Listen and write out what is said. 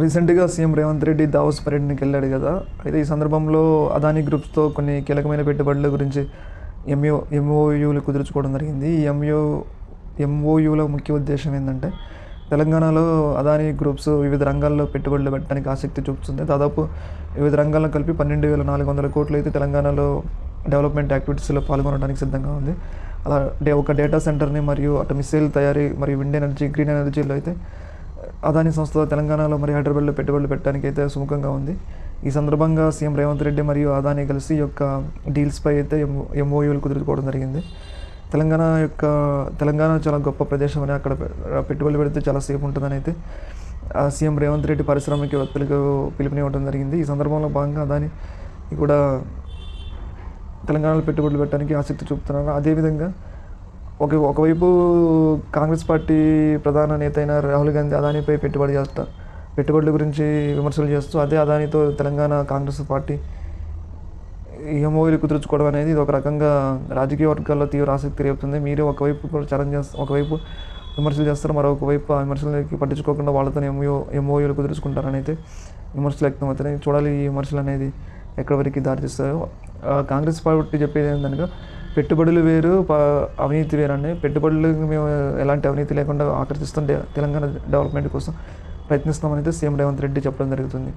రీసెంట్గా CM Revanth Reddy Davos పర్యటనకి వెళ్ళాడు కదా. అయితే ఈ సందర్భంలో అదానీ గ్రూప్స్తో కొన్ని కీలకమైన పెట్టుబడుల గురించి ఎంఓ ఎంఓయూలు కుదుర్చుకోవడం జరిగింది. ఈ ఎంఓ ఎంఓయూల ముఖ్య ఉద్దేశం ఏంటంటే తెలంగాణలో అదానీ గ్రూప్స్ వివిధ రంగాల్లో పెట్టుబడులు పెట్టడానికి ఆసక్తి చూపుతుంది. దాదాపు వివిధ రంగాల్లో కలిపి పన్నెండు వేల నాలుగు వందల కోట్లు అయితే తెలంగాణలో డెవలప్మెంట్ యాక్టివిటీస్లో పాల్గొనడానికి సిద్ధంగా ఉంది. అలా డే ఒక డేటా సెంటర్ని మరియు అటు మిసైల్ తయారీ మరియు విండ్ ఎనర్జీ గ్రీన్ ఎనర్జీలో అయితే అదానీ సంస్థ తెలంగాణలో మరియు హైదరాబాద్లో పెట్టుబడులు పెట్టడానికి అయితే సుముఖంగా ఉంది. ఈ సందర్భంగా సీఎం రేవంత్ రెడ్డి మరియు అదానీ కలిసి యొక్క డీల్స్పై అయితే ఎంఓయూలు కుదుర్చుకోవడం జరిగింది. తెలంగాణ యొక్క తెలంగాణ చాలా గొప్ప ప్రదేశం అని అక్కడ పెట్టుబడులు పెడితే చాలా సేఫ్ ఉంటుందని అయితే ఆ సీఎం రేవంత్ రెడ్డి పారిశ్రామికవేత్తలకు పిలుపునివ్వడం జరిగింది. ఈ సందర్భంలో భాగంగా అదాని కూడా తెలంగాణలో పెట్టుబడులు పెట్టడానికి ఆసక్తి చూపుతున్నారు. అదేవిధంగా ఒక ఒకవైపు కాంగ్రెస్ పార్టీ ప్రధాన నేత అయిన రాహుల్ గాంధీ అదానిపై పెట్టుబడి చేస్తా పెట్టుబడుల గురించి విమర్శలు చేస్తూ అదే అదానితో తెలంగాణ కాంగ్రెస్ పార్టీ ఎంఓయూలు కుదుర్చుకోవడం అనేది ఇది ఒక రకంగా రాజకీయ వర్గాల్లో తీవ్ర ఆసక్తి రేపుతుంది. మీరు ఒకవైపు కూడా ఛాలెంజ్ చేస్తారు ఒకవైపు విమర్శలు చేస్తారు మరొక వైపు ఆ విమర్శలకి పట్టించుకోకుండా వాళ్ళతో ఎంఓ ఎంఓయూలు కుదుర్చుకుంటారని అయితే విమర్శలు వ్యక్తమవుతున్నాయి చూడాలి ఈ విమర్శలు అనేది ఎక్కడి వరకు దారితీస్తాయో ఆ, కాంగ్రెస్ పార్టీ చెప్పేది ఏంటనగా పెట్టుబడులు వేరు ప- అవినీతి వేరు అండి పెట్టుబడులు మేము ఎలాంటి అవినీతి లేకుండా ఆకర్షిస్తుంటే తెలంగాణ డెవలప్మెంట్ కోసం ప్రయత్నిస్తామని అయితే సీఎం రేవంత్ రెడ్డి చెప్పడం జరుగుతుంది.